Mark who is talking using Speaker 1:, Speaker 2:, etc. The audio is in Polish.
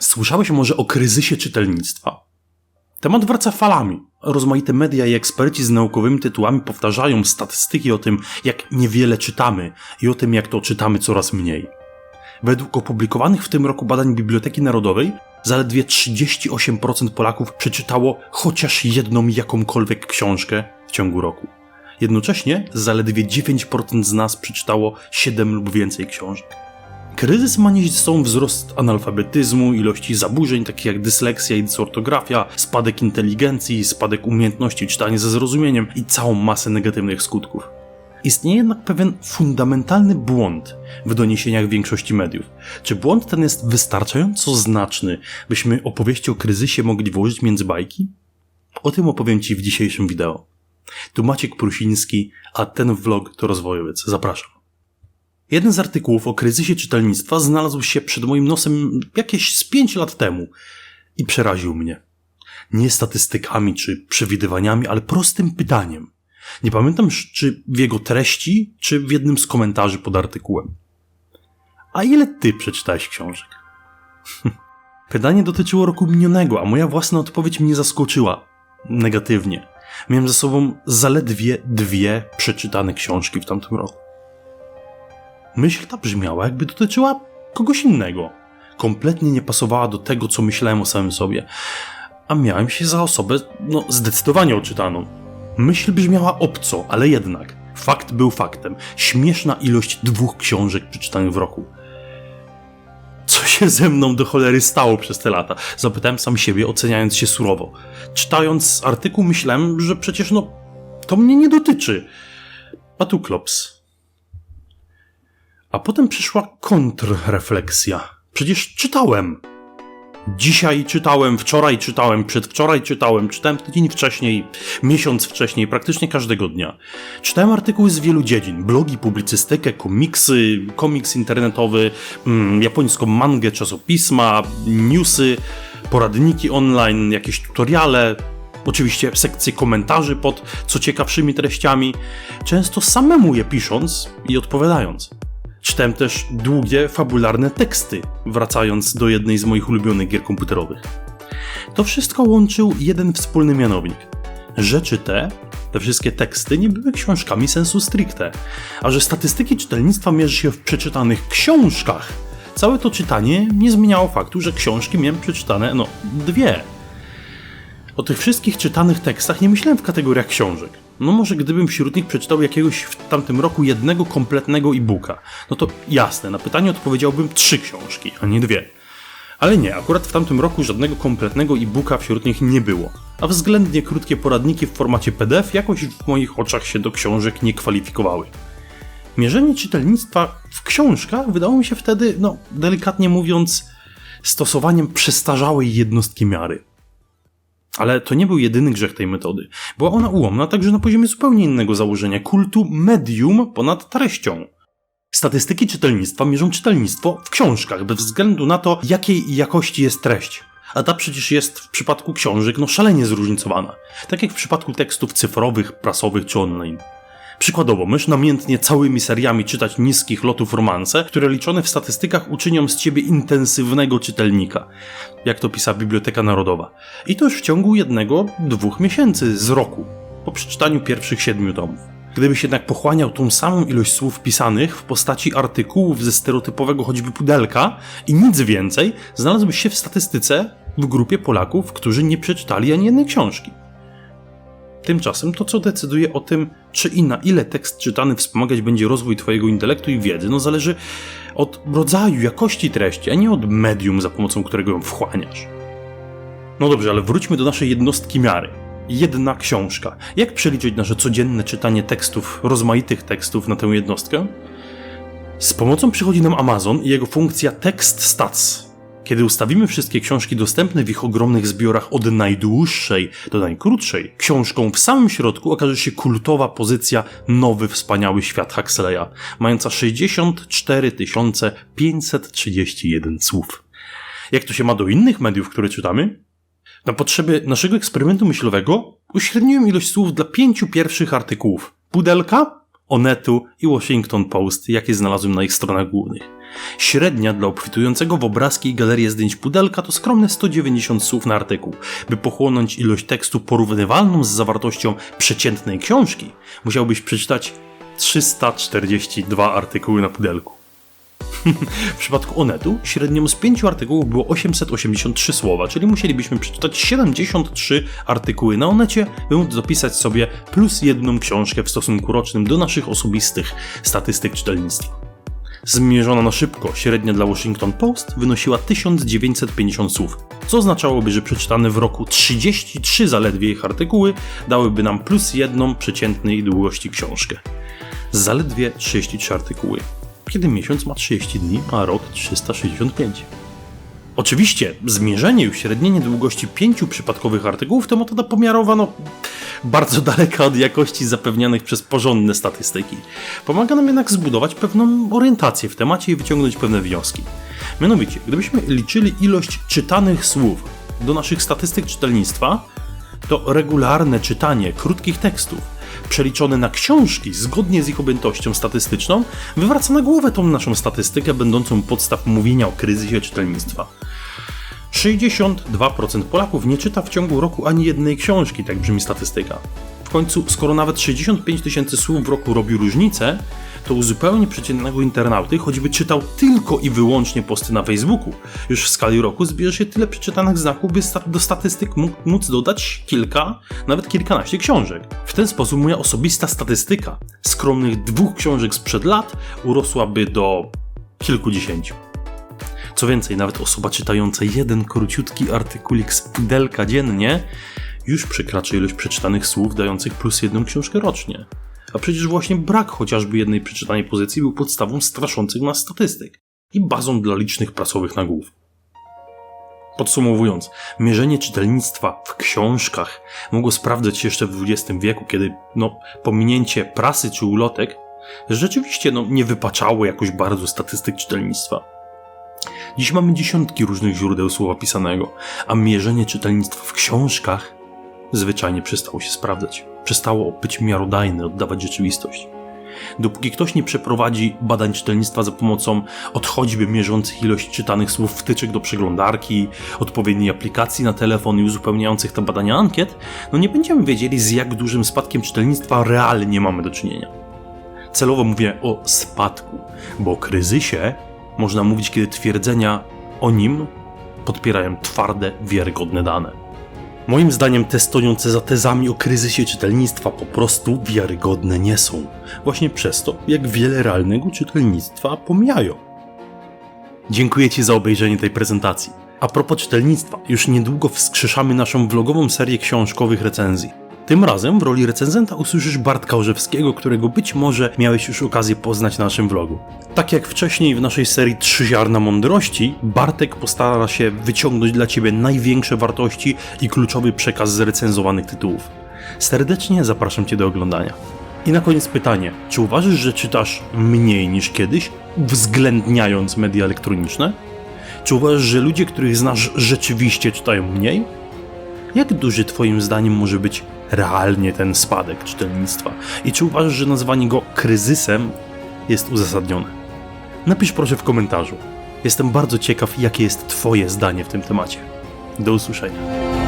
Speaker 1: Słyszałeś może o kryzysie czytelnictwa? Temat wraca falami. Rozmaite media i eksperci z naukowymi tytułami powtarzają statystyki o tym, jak niewiele czytamy i o tym, jak to czytamy coraz mniej. Według opublikowanych w tym roku badań Biblioteki Narodowej, zaledwie 38% Polaków przeczytało chociaż jedną jakąkolwiek książkę w ciągu roku. Jednocześnie zaledwie 9% z nas przeczytało 7 lub więcej książek. Kryzys ma nieść ze sobą wzrost analfabetyzmu, ilości zaburzeń takich jak dysleksja i dysortografia, spadek inteligencji, spadek umiejętności czytania ze zrozumieniem i całą masę negatywnych skutków. Istnieje jednak pewien fundamentalny błąd w doniesieniach większości mediów. Czy błąd ten jest wystarczająco znaczny, byśmy opowieści o kryzysie mogli włożyć między bajki? O tym opowiem Ci w dzisiejszym wideo. Tu Maciek Prusiński, a ten vlog to rozwojowiec. Zapraszam. Jeden z artykułów o kryzysie czytelnictwa znalazł się przed moim nosem jakieś z pięć lat temu i przeraził mnie. Nie statystykami czy przewidywaniami, ale prostym pytaniem. Nie pamiętam, czy w jego treści, czy w jednym z komentarzy pod artykułem. A ile ty przeczytałeś książek? Pytanie dotyczyło roku minionego, a moja własna odpowiedź mnie zaskoczyła negatywnie. Miałem ze sobą zaledwie dwie przeczytane książki w tamtym roku. Myśl ta brzmiała, jakby dotyczyła kogoś innego. Kompletnie nie pasowała do tego, co myślałem o samym sobie. A miałem się za osobę, no, zdecydowanie oczytaną. Myśl brzmiała obco, ale jednak. Fakt był faktem. Śmieszna ilość dwóch książek przeczytanych w roku. Co się ze mną do cholery stało przez te lata? Zapytałem sam siebie, oceniając się surowo. Czytając artykuł, myślałem, że przecież no, to mnie nie dotyczy. A tu klops. A potem przyszła kontrrefleksja. Przecież czytałem. Dzisiaj czytałem, wczoraj czytałem, przedwczoraj czytałem, czytałem tydzień wcześniej, miesiąc wcześniej, praktycznie każdego dnia. Czytałem artykuły z wielu dziedzin, blogi, publicystykę, komiksy, komiks internetowy, mm, japońską mangę, czasopisma, newsy, poradniki online, jakieś tutoriale, oczywiście sekcje komentarzy pod co ciekawszymi treściami, często samemu je pisząc i odpowiadając. Czytałem też długie, fabularne teksty, wracając do jednej z moich ulubionych gier komputerowych. To wszystko łączył jeden wspólny mianownik. Rzeczy te, te wszystkie teksty, nie były książkami sensu stricte, a że statystyki czytelnictwa mierzy się w przeczytanych książkach. Całe to czytanie nie zmieniało faktu, że książki miałem przeczytane, no, dwie. O tych wszystkich czytanych tekstach nie myślałem w kategoriach książek. No może gdybym wśród nich przeczytał jakiegoś w tamtym roku jednego kompletnego e-booka, no to jasne, na pytanie odpowiedziałbym trzy książki, a nie dwie. Ale nie, akurat w tamtym roku żadnego kompletnego e-booka wśród nich nie było, a względnie krótkie poradniki w formacie PDF jakoś w moich oczach się do książek nie kwalifikowały. Mierzenie czytelnictwa w książkach wydało mi się wtedy, no delikatnie mówiąc, stosowaniem przestarzałej jednostki miary. Ale to nie był jedyny grzech tej metody. Była ona ułomna także na poziomie zupełnie innego założenia kultu medium ponad treścią. Statystyki czytelnictwa mierzą czytelnictwo w książkach, bez względu na to, jakiej jakości jest treść. A ta przecież jest w przypadku książek no szalenie zróżnicowana. Tak jak w przypadku tekstów cyfrowych, prasowych czy online. Przykładowo, mysz namiętnie całymi seriami czytać niskich lotów romanse, które liczone w statystykach uczynią z ciebie intensywnego czytelnika, jak to pisała Biblioteka Narodowa. I to już w ciągu jednego, dwóch miesięcy z roku, po przeczytaniu pierwszych siedmiu tomów. Gdybyś jednak pochłaniał tą samą ilość słów pisanych w postaci artykułów ze stereotypowego choćby pudelka i nic więcej, znalazłbyś się w statystyce w grupie Polaków, którzy nie przeczytali ani jednej książki. Tymczasem to, co decyduje o tym, czy i na ile tekst czytany wspomagać będzie rozwój Twojego intelektu i wiedzy, no zależy od rodzaju, jakości treści, a nie od medium, za pomocą którego ją wchłaniasz. No dobrze, ale wróćmy do naszej jednostki miary. Jedna książka. Jak przeliczyć nasze codzienne czytanie tekstów, rozmaitych tekstów na tę jednostkę? Z pomocą przychodzi nam Amazon i jego funkcja Text Stats, kiedy ustawimy wszystkie książki dostępne w ich ogromnych zbiorach od najdłuższej do najkrótszej, książką w samym środku okaże się kultowa pozycja Nowy Wspaniały Świat Huxleya, mająca 64 531 słów. Jak to się ma do innych mediów, które czytamy? Na potrzeby naszego eksperymentu myślowego uśredniłem ilość słów dla pięciu pierwszych artykułów. Pudelka, Onetu i Washington Post, jakie znalazłem na ich stronach głównych. Średnia dla obfitującego w obrazki i galerię zdjęć pudelka to skromne 190 słów na artykuł. By pochłonąć ilość tekstu porównywalną z zawartością przeciętnej książki, musiałbyś przeczytać 342 artykuły na pudelku. w przypadku Onetu średnią z pięciu artykułów było 883 słowa, czyli musielibyśmy przeczytać 73 artykuły na Onecie, by móc dopisać sobie plus jedną książkę w stosunku rocznym do naszych osobistych statystyk czytelnictwa. Zmierzona na szybko, średnia dla Washington Post wynosiła 1950 słów, co oznaczałoby, że przeczytane w roku 33 zaledwie ich artykuły dałyby nam plus jedną przeciętnej długości książkę. Zaledwie 33 artykuły, kiedy miesiąc ma 30 dni, a rok 365. Oczywiście, zmierzenie i uśrednienie długości pięciu przypadkowych artykułów to metoda pomiarowa, no, bardzo daleka od jakości zapewnianych przez porządne statystyki. Pomaga nam jednak zbudować pewną orientację w temacie i wyciągnąć pewne wnioski. Mianowicie, gdybyśmy liczyli ilość czytanych słów do naszych statystyk czytelnictwa, to regularne czytanie krótkich tekstów przeliczone na książki zgodnie z ich objętością statystyczną wywraca na głowę tą naszą statystykę będącą podstaw mówienia o kryzysie czytelnictwa. 62% Polaków nie czyta w ciągu roku ani jednej książki, tak brzmi statystyka. W końcu, skoro nawet 65 tysięcy słów w roku robi różnicę, to u zupełnie przeciętnego internauty, choćby czytał tylko i wyłącznie posty na Facebooku, już w skali roku zbierze się tyle przeczytanych znaków, by do statystyk móc dodać kilka, nawet kilkanaście książek. W ten sposób moja osobista statystyka skromnych dwóch książek sprzed lat urosłaby do kilkudziesięciu. Co więcej, nawet osoba czytająca jeden króciutki artykulik z pudelka dziennie już przekracza ilość przeczytanych słów dających plus jedną książkę rocznie. A przecież właśnie brak chociażby jednej przeczytanej pozycji był podstawą straszących nas statystyk i bazą dla licznych prasowych nagłów. Podsumowując, mierzenie czytelnictwa w książkach mogło sprawdzać się jeszcze w XX wieku, kiedy no, pominięcie prasy czy ulotek rzeczywiście no, nie wypaczało jakoś bardzo statystyk czytelnictwa. Dziś mamy dziesiątki różnych źródeł słowa pisanego, a mierzenie czytelnictwa w książkach zwyczajnie przestało się sprawdzać. Przestało być miarodajne, oddawać rzeczywistość. Dopóki ktoś nie przeprowadzi badań czytelnictwa za pomocą od choćby mierzących ilość czytanych słów wtyczek do przeglądarki, odpowiedniej aplikacji na telefon i uzupełniających te badania ankiet, no nie będziemy wiedzieli z jak dużym spadkiem czytelnictwa realnie mamy do czynienia. Celowo mówię o spadku, bo o kryzysie można mówić, kiedy twierdzenia o nim podpierają twarde, wiarygodne dane. Moim zdaniem te stojące za tezami o kryzysie czytelnictwa po prostu wiarygodne nie są. Właśnie przez to, jak wiele realnego czytelnictwa pomijają. Dziękuję Ci za obejrzenie tej prezentacji. A propos czytelnictwa, już niedługo wskrzeszamy naszą vlogową serię książkowych recenzji. Tym razem w roli recenzenta usłyszysz Bartka Orzewskiego, którego być może miałeś już okazję poznać na naszym vlogu. Tak jak wcześniej w naszej serii Trzy ziarna mądrości, Bartek postara się wyciągnąć dla Ciebie największe wartości i kluczowy przekaz z recenzowanych tytułów. Serdecznie zapraszam Cię do oglądania. I na koniec pytanie, czy uważasz, że czytasz mniej niż kiedyś, uwzględniając media elektroniczne? Czy uważasz, że ludzie, których znasz, rzeczywiście czytają mniej? Jak duży Twoim zdaniem może być realnie ten spadek czytelnictwa? I czy uważasz, że nazwanie go kryzysem jest uzasadnione? Napisz proszę w komentarzu. Jestem bardzo ciekaw, jakie jest Twoje zdanie w tym temacie. Do usłyszenia.